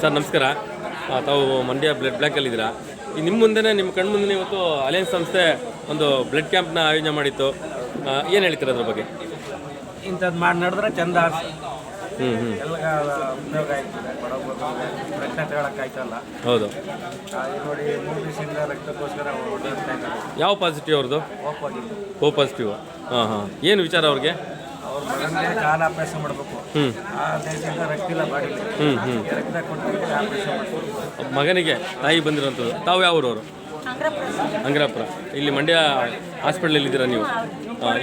Sir ನಮಸ್ಕಾರ. ತಾವು Mandya blood ಬ್ಯಾಂಕಲ್ಲಿದ್ದೀರಾ ಈ ನಿಮ್ಮ ಮುಂದೆನೇ ನಿಮ್ಮ ಕಣ್ಣು ಮುಂದೆ ಇವತ್ತು ಅಲಯನ್ಸ್ ಸಂಸ್ಥೆ ಒಂದು ಬ್ಲಡ್ ಕ್ಯಾಂಪ್ನ ಆಯೋಜನೆ ಮಾಡಿತ್ತು. ಏನು ಹೇಳ್ತೀರ ಅದ್ರ ಬಗ್ಗೆ? ಇಂಥದ್ದು ಮಾಡಿ ನಡೆದ್ರೆ ಚಂದ ಹ್ಞೂ ಹ್ಞೂ ಎಲ್ಲ ಉಪಯೋಗ ಆಯ್ತದೆ ಹೌದು. ನೋಡಿ ಮೂರು ದಿವಸದಿಂದ ರಕ್ತಕ್ಕೋಸ್ಕರ ಯಾವ ಪಾಸಿಟಿವ್ ಅವ್ರದ್ದು ಓ ಪಾಸಿಟಿವ್ ಹಾಂ ಹಾಂ. ಏನು ವಿಚಾರ ಅವ್ರಿಗೆ? ಅವ್ರ ಮಗನಿಗೆ ಕಾಲು ಆಪರೇಷನ್ ಮಾಡಬೇಕು. ಆ ದೇಶದಿಂದ ರಕ್ತ ಇಲ್ಲ ಬಾಡಿಲಿ ರಕ್ತ ಕೊಟ್ಟು ಆಪರೇಷನ್ ಮಾಡಬೇಕು. ಮಗನಿಗೆ ತಾಯಿ ಬಂದಿರೋಂಥದ್ದು ತಾವು ಯಾವ ಊರವರು? ಅಂಗ್ರಾಪುರ. ಇಲ್ಲಿ ಮಂಡ್ಯ ಹಾಸ್ಪಿಟ್ಲಲ್ಲಿ ಇದ್ದೀರಾ ನೀವು?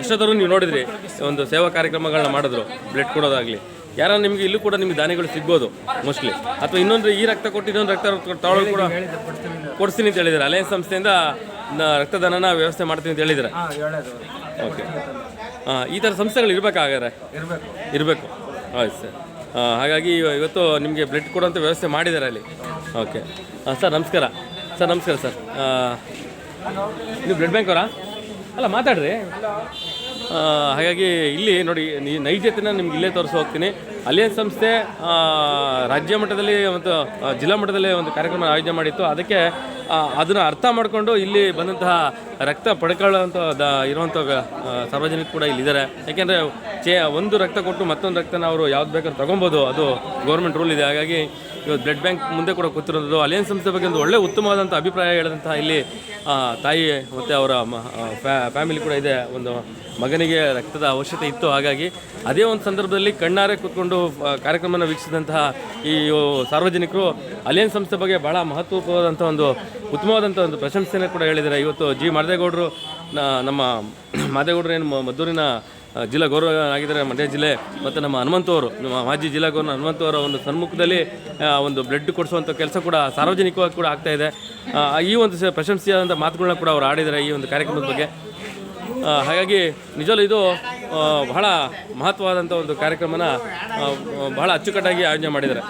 ಇಷ್ಟಾದರೂ ನೀವು ನೋಡಿದ್ರಿ ಒಂದು ಸೇವಾ ಕಾರ್ಯಕ್ರಮಗಳನ್ನ ಮಾಡಿದ್ರು ಬ್ಲಡ್ ಕೊಡೋದಾಗಲಿ. ಯಾರ ನಿಮಗೆ ಇಲ್ಲೂ ಕೂಡ ನಿಮಗೆ ದಾನಿಗಳು ಸಿಗ್ಬೋದು ಮೋಸ್ಟ್ಲಿ ಅಥವಾ ಇನ್ನೊಂದು ಈ ರಕ್ತ ಕೊಟ್ಟು ಇನ್ನೊಂದು ರಕ್ತ ತಗೊಳ್ಳೋದು ಕೂಡ ಕೊಡ್ತೀನಿ ಅಂತ. ಹೇಳಿದ್ದಾರೆ? ಅಲಯನ್ಸ್ ಸಂಸ್ಥೆಯಿಂದ ರಕ್ತದಾನನ ವ್ಯವಸ್ಥೆ ಮಾಡ್ತೀನಿ ಅಂತ ಹೇಳಿದ್ದಾರೆ? ಓಕೆ ಈ ಥರ ಸಂಸ್ಥೆಗಳು ಇರಬೇಕಾಗಾರೆ ಇರಬೇಕು. ಇರಬೇಕು. ಆಯ್ತು ಸರ್. ಹಾಗಾಗಿ ಇವತ್ತು ನಿಮಗೆ ಬ್ಲಡ್ ಕೊಡೋಂಥ ವ್ಯವಸ್ಥೆ ಮಾಡಿದ್ದಾರೆ ಅಲ್ಲಿ. ಓಕೆ. ಸರ್ ನಮಸ್ಕಾರ. ಸರ್ ನಮಸ್ಕಾರ ಸರ್. ನೀವು ಬ್ಲಡ್ ಬ್ಯಾಂಕ್ ಅವರಾ? ಅಲ್ಲ ಮಾತಾಡ್ರಿ. ಹಾಗಾಗಿ ಇಲ್ಲಿ ನೋಡಿ ನೈಜತೆನ ನಿಮ್ಗೆ ಇಲ್ಲೇ ತೋರಿಸಿ ಹೋಗ್ತೀನಿ. ಅಲಿಯನ್ಸ್ ಸಂಸ್ಥೆ ರಾಜ್ಯ ಮಟ್ಟದಲ್ಲಿ ಮತ್ತು ಜಿಲ್ಲಾ ಮಟ್ಟದಲ್ಲಿ ಒಂದು ಕಾರ್ಯಕ್ರಮ ಆಯೋಜನೆ ಮಾಡಿತ್ತು. ಅದಕ್ಕೆ ಅದನ್ನು ಅರ್ಥ ಮಾಡಿಕೊಂಡು ಇಲ್ಲಿ ಬಂದಂತಹ ರಕ್ತ ಪಡ್ಕೊಳ್ಳೋಂಥ ದ ಇರುವಂಥ ಸಾರ್ವಜನಿಕ ಕೂಡ ಇಲ್ಲಿದ್ದಾರೆ ಯಾಕೆಂದರೆ, ಚೇ, ಒಂದು ರಕ್ತ ಕೊಟ್ಟು ಮತ್ತೊಂದು ರಕ್ತನ ಅವರು ಯಾವ್ದು ಬೇಕಾದ್ರೂ ತೊಗೊಬೋದು. ಅದು ಗೌರ್ಮೆಂಟ್ ರೂಲ್ ಇದೆ. ಹಾಗಾಗಿ ಇವತ್ತು ಬ್ಲಡ್ ಬ್ಯಾಂಕ್ ಮುಂದೆ ಕೂಡ ಕೂತಿರೋದು. ಅಲಿಯನ್ಸ್ ಸಂಸ್ಥೆ ಬಗ್ಗೆ ಒಂದು ಒಳ್ಳೆ ಉತ್ತಮವಾದಂಥ ಅಭಿಪ್ರಾಯ ಹೇಳಿದಂಥ ಇಲ್ಲಿ ತಾಯಿ ಮತ್ತು ಅವರ ಫ್ಯಾಮಿಲಿ ಕೂಡ ಇದೆ. ಒಂದು ಮಗನಿಗೆ ರಕ್ತದ ಅವಶ್ಯಕತೆ ಇತ್ತು. ಹಾಗಾಗಿ ಅದೇ ಒಂದು ಸಂದರ್ಭದಲ್ಲಿ ಕಣ್ಣಾರೆ ಕೂತ್ಕೊಂಡು ಕಾರ್ಯಕ್ರಮವನ್ನು ವೀಕ್ಷಿಸಿದಂತಹ ಈ ಸಾರ್ವಜನಿಕರು ಅಲಿಯನ್ಸ್ ಸಂಸ್ಥೆ ಬಗ್ಗೆ ಬಹಳ ಮಹತ್ವಪೂರ್ಣವಾದಂಥ ಒಂದು ಉತ್ತಮವಾದಂಥ ಒಂದು ಪ್ರಶಂಸೆಯನ್ನು ಕೂಡ ಹೇಳಿದ್ದಾರೆ. ಇವತ್ತು ಜಿ. ಮಾದೇಗೌಡರು ನಮ್ಮ ಮಾದೇಗೌಡರು ಏನು ಮದ್ದೂರಿನ ಜಿಲ್ಲಾ ಗೌರವ ಆಗಿದ್ದಾರೆ ಮಂಡ್ಯ ಜಿಲ್ಲೆ ಮತ್ತು ನಮ್ಮ ಹನುಮಂತವರು ನಮ್ಮ ಮಾಜಿ ಜಿಲ್ಲಾ ಗೌರವ ಹನುಮಂತವರ ಒಂದು ಸನ್ಮುಖದಲ್ಲಿ ಒಂದು ಬ್ಲಡ್ ಕೊಡಿಸುವಂಥ ಕೆಲಸ ಕೂಡ ಸಾರ್ವಜನಿಕವಾಗಿ ಕೂಡ ಆಗ್ತಾ ಇದೆ. ಈ ಒಂದು ಪ್ರಶಂಸೆಯಾದಂಥ ಮಾತುಗಳನ್ನ ಕೂಡ ಅವರು ಆಡಿದ್ದಾರೆ ಈ ಒಂದು ಕಾರ್ಯಕ್ರಮದ ಬಗ್ಗೆ. ಹಾಗಾಗಿ ನಿಜವಲ್ಲೂ ಇದು ಬಹಳ ಮಹತ್ವವಾದಂಥ ಒಂದು ಕಾರ್ಯಕ್ರಮನ ಬಹಳ ಅಚ್ಚುಕಟ್ಟಾಗಿ ಆಯೋಜನೆ ಮಾಡಿದ್ದಾರೆ.